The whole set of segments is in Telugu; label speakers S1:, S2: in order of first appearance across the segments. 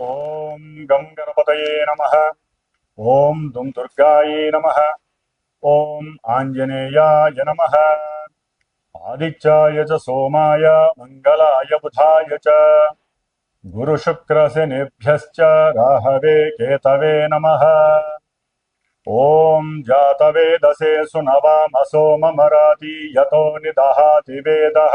S1: ఓం గం గణపతయే నమ ఓం దుం దుర్గాయే నమ ఓం ఆంజనేయాయ నమ ఆదిత్యాయ చ సోమాయ మంగళాయ బుధాయ చ గురుశుక్రశనిభ్యశ్చ రాహవే కేతవే నమ ఓం జాతవేదసే సునవామసో మమరాతి యతో నిదహాతి వేదః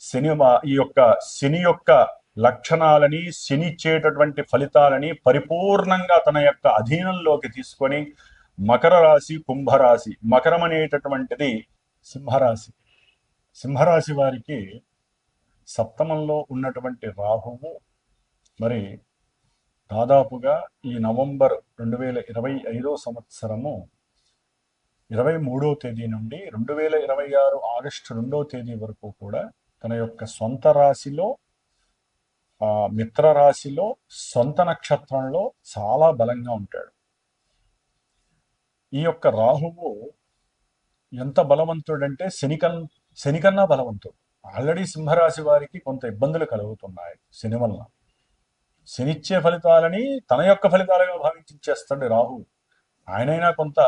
S1: శని ఈ యొక్క శని యొక్క లక్షణాలని శనిచ్చేటటువంటి ఫలితాలని పరిపూర్ణంగా తన యొక్క అధీనంలోకి తీసుకొని మకర రాశి కుంభరాశి మకరం అనేటటువంటిది సింహరాశి. సింహరాశి వారికి సప్తమంలో ఉన్నటువంటి రాహువు మరి దాదాపుగా ఈ నవంబర్ రెండు వేల ఇరవై ఐదో సంవత్సరము ఇరవై మూడో తేదీ నుండి రెండు వేల ఇరవై ఆరు ఆగస్టు రెండో తేదీ వరకు కూడా తన యొక్క సొంత రాశిలో ఆ మిత్ర రాశిలో సొంత నక్షత్రంలో చాలా బలంగా ఉంటాడు. ఈ యొక్క రాహువు ఎంత బలవంతుడంటే శనికన్ శనికన్నా బలవంతుడు. ఆల్రెడీ సింహరాశి వారికి కొంత ఇబ్బందులు కలుగుతున్నాయి శని వలన. శనిచ్చే ఫలితాలని తన యొక్క ఫలితాలుగా భావించేస్తాడు రాహు ఆయనైనా కొంత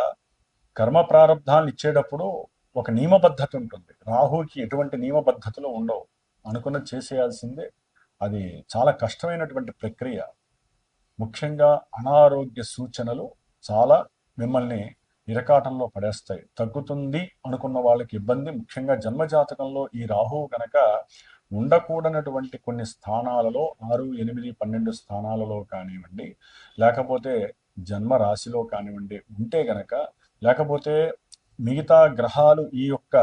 S1: కర్మ ప్రారంధాలను ఇచ్చేటప్పుడు ఒక నియమబద్ధత ఉంటుంది. రాహుకి ఎటువంటి నియమబద్ధతలు ఉండవు. అనుకున్నది చేసేయాల్సిందే. అది చాలా కష్టమైనటువంటి ప్రక్రియ. ముఖ్యంగా అనారోగ్య సూచనలు చాలా మిమ్మల్ని ఇరకాటంలో పడేస్తాయి. తగ్గుతుంది అనుకున్న వాళ్ళకి ఇబ్బంది. ముఖ్యంగా జన్మజాతకంలో ఈ రాహువు కనుక ఉండకూడనటువంటి కొన్ని స్థానాలలో ఆరు ఎనిమిది పన్నెండు స్థానాలలో కానివ్వండి లేకపోతే జన్మ రాశిలో కానివ్వండి ఉంటే గనక లేకపోతే మిగతా గ్రహాలు ఈ యొక్క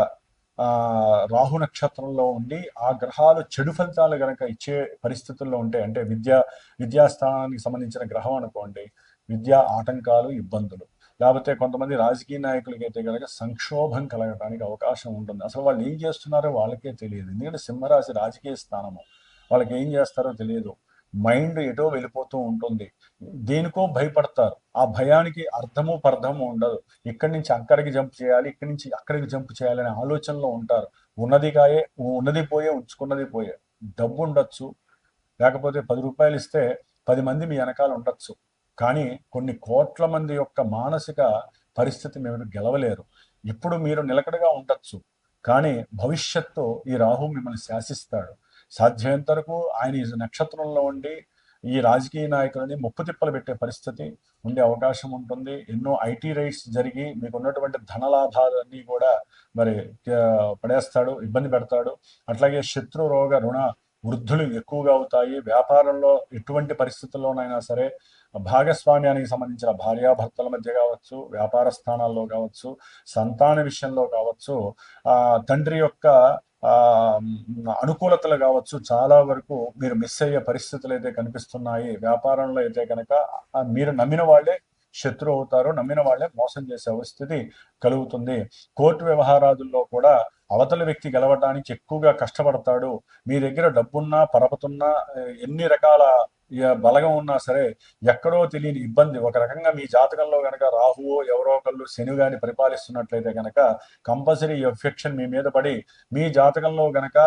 S1: రాహు నక్షత్రంలో ఉండి ఆ గ్రహాలు చెడు ఫలితాలు గనక ఇచ్చే పరిస్థితుల్లో ఉంటే అంటే విద్యా విద్యాస్థానానికి సంబంధించిన గ్రహం అనుకోండి విద్యా ఆటంకాలు ఇబ్బందులు. లేకపోతే కొంతమంది రాజకీయ నాయకులకి అయితే కనుక సంక్షోభం కలగడానికి అవకాశం ఉంటుంది. అసలు వాళ్ళు ఏం చేస్తున్నారో వాళ్ళకే తెలియదు. ఎందుకంటే సింహరాశి రాజకీయ స్థానము. వాళ్ళకి ఏం చేస్తారో తెలియదు. మైండ్ ఎటో వెళ్ళిపోతూ ఉంటుంది. దేనికో భయపడతారు. ఆ భయానికి అర్థము పర్థము ఉండదు. ఇక్కడి నుంచి అక్కడికి జంప్ చేయాలి ఇక్కడి నుంచి అక్కడికి జంప్ చేయాలనే ఆలోచనలో ఉంటారు. ఉన్నది కాయే ఉన్నది పోయే ఉంచుకున్నది పోయే. డబ్బు ఉండొచ్చు. లేకపోతే పది రూపాయలు ఇస్తే పది మంది మీ వెనకాల ఉండొచ్చు. కానీ కొన్ని కోట్ల మంది యొక్క మానసిక పరిస్థితి మీరు గెలవలేరు. ఇప్పుడు మీరు నిలకడగా ఉండొచ్చు. కానీ భవిష్యత్తు ఈ రాహు మిమ్మల్ని శాసిస్తాడు. సాధ్యమైనంత వరకు ఆయన ఈ నక్షత్రంలో ఉండి ఈ రాజకీయ నాయకులని ముప్పు తిప్పలు పెట్టే పరిస్థితి ఉండే అవకాశం ఉంటుంది. ఎన్నో ఐటీ రైట్స్ జరిగి మీకు ఉన్నటువంటి ధనలాభాలన్నీ కూడా మరి పడేస్తాడు ఇబ్బంది పెడతాడు. అట్లాగే శత్రు రోగ రుణ వృద్ధులు ఎక్కువగా అవుతాయి. వ్యాపారంలో ఎటువంటి పరిస్థితుల్లోనైనా సరే భాగస్వామ్యానికి సంబంధించిన భార్యాభర్తల మధ్య కావచ్చు వ్యాపార స్థానాల్లో కావచ్చు సంతాన విషయంలో కావచ్చు ఆ తండ్రి యొక్క అనుకూలతలు కావచ్చు చాలా వరకు మీరు మిస్ అయ్యే పరిస్థితులు అయితే కనిపిస్తున్నాయి. వ్యాపారంలో అయితే కనుక మీరు నమ్మిన వాళ్ళే శత్రు అవుతారు నమ్మిన వాళ్ళే మోసం చేసే పరిస్థితి కలుగుతుంది. కోర్టు వ్యవహారాదుల్లో కూడా అవతల వ్యక్తి గెలవటానికి ఎక్కువగా కష్టపడతాడు. మీ దగ్గర డబ్బున్నా పరపతున్నా ఎన్ని రకాల బలగం ఉన్నా సరే ఎక్కడో తెలియని ఇబ్బంది. ఒక రకంగా మీ జాతకంలో గనక రాహువో ఎవరో ఒకళ్ళు శని గాని పరిపాలిస్తున్నట్లయితే గనక కంపల్సరీ ఎఫెక్షన్ మీ మీద పడి మీ జాతకంలో గనక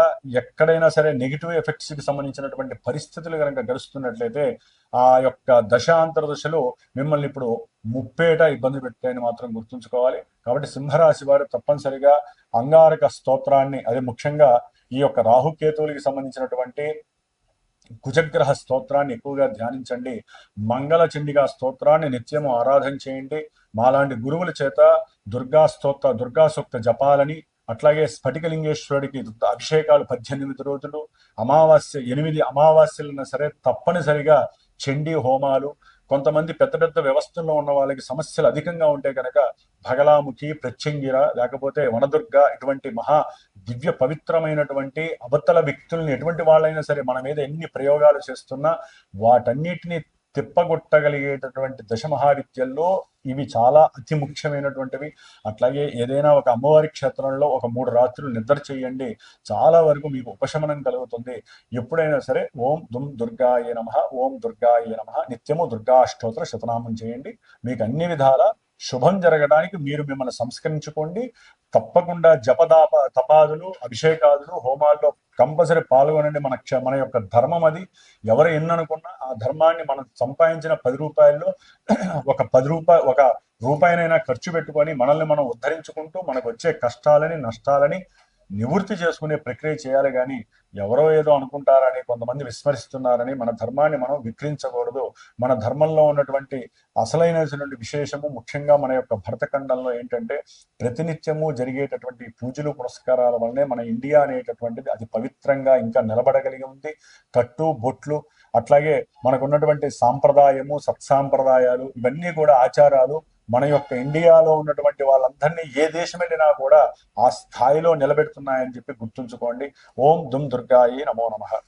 S1: ఎక్కడైనా సరే నెగిటివ్ ఎఫెక్ట్స్కి సంబంధించినటువంటి పరిస్థితులు గనక గడుస్తున్నట్లయితే ఆ యొక్క దశాంతర దశలో మిమ్మల్ని ఇప్పుడు ముప్పేట ఇబ్బంది పెట్టాయని మాత్రం గుర్తుంచుకోవాలి. కాబట్టి సింహరాశి వారు తప్పనిసరిగా అంగారక స్తోత్రాన్ని అదే ముఖ్యంగా ఈ యొక్క రాహుకేతువులకి సంబంధించినటువంటి కుజగ్రహ స్తోత్రాన్ని ఎక్కువగా ధ్యానించండి. మంగళ చండిగా స్తోత్రాన్ని నిత్యము ఆరాధన చేయండి. మాలాంటి గురువుల చేత దుర్గా స్తోత్ర దుర్గా సూక్త జపాలని అట్లాగే స్ఫటికలింగేశ్వరుడికి అభిషేకాలు పద్దెనిమిది రోజులు అమావాస్య ఎనిమిది అమావాస్యలైనా సరే తప్పనిసరిగా చండీ హోమాలు కొంతమంది పెద్ద పెద్ద వ్యవస్థల్లో ఉన్న వాళ్ళకి సమస్యలు అధికంగా ఉంటే కనుక భగలాముఖి ప్రత్యంగిర లేకపోతే వనదుర్గ ఇటువంటి మహా దివ్య పవిత్రమైనటువంటి అబద్ధల వ్యక్తుల్ని ఎటువంటి వాళ్ళైనా సరే మన మీద ఎన్ని ప్రయోగాలు చేస్తున్నా వాటన్నిటిని తిప్పగొట్టగలిగేటటువంటి దశ మహావిద్యల్లో ఇవి చాలా అతి ముఖ్యమైనటువంటివి. అట్లాగే ఏదైనా ఒక అమ్మవారి క్షేత్రంలో ఒక మూడు రాత్రులు నిద్ర చేయండి. చాలా వరకు మీకు ఉపశమనం కలుగుతుంది. ఎప్పుడైనా సరే ఓం దుమ్ దుర్గాయ నమ ఓం దుర్గాయ నమ నిత్యము దుర్గాష్టోత్ర శతనామం చేయండి. మీకు అన్ని విధాల శుభం జరగడానికి మీరు మిమ్మల్ని సంస్కరించుకోండి. తప్పకుండా జపదాప తపాదులు అభిషేకాదులు హోమాల్లో కంపల్సరీ పాల్గొనండి మన మన యొక్క ధర్మం అది. ఎవరు ఎన్ననుకున్నా ఆ ధర్మాన్ని మనం సంపాదించిన పది రూపాయల్లో ఒక పది రూపాయ ఒక రూపాయినైనా ఖర్చు పెట్టుకొని మనల్ని మనం ఉద్ధరించుకుంటూ మనకు వచ్చే కష్టాలని నష్టాలని నివృత్తి చేసుకునే ప్రక్రియ చేయాలి కానీ ఎవరో ఏదో అనుకుంటారని కొంతమంది విస్మరిస్తున్నారని మన ధర్మాన్ని మనం విక్రించకూడదు. మన ధర్మంలో ఉన్నటువంటి అసలైనటువంటి విశేషము ముఖ్యంగా మన యొక్క భరతఖండంలో ఏంటంటే ప్రతినిత్యము జరిగేటటువంటి పూజలు పురస్కారాల వల్లనే మన ఇండియా అనేటటువంటిది అది పవిత్రంగా ఇంకా నిలబడగలిగి ఉంది. కట్టు బొట్లు అట్లాగే మనకున్నటువంటి సాంప్రదాయము సత్సాంప్రదాయాలు ఇవన్నీ కూడా ఆచారాలు మన యొక్క ఇండియాలో ఉన్నటువంటి వాళ్ళందరినీ ఏ దేశం వెళ్ళినా కూడా ఆ స్థాయిలో నిలబెడుతున్నాయని చెప్పి గుర్తుంచుకోండి. ఓం దుమ్ దుర్గాయి నమో నమః.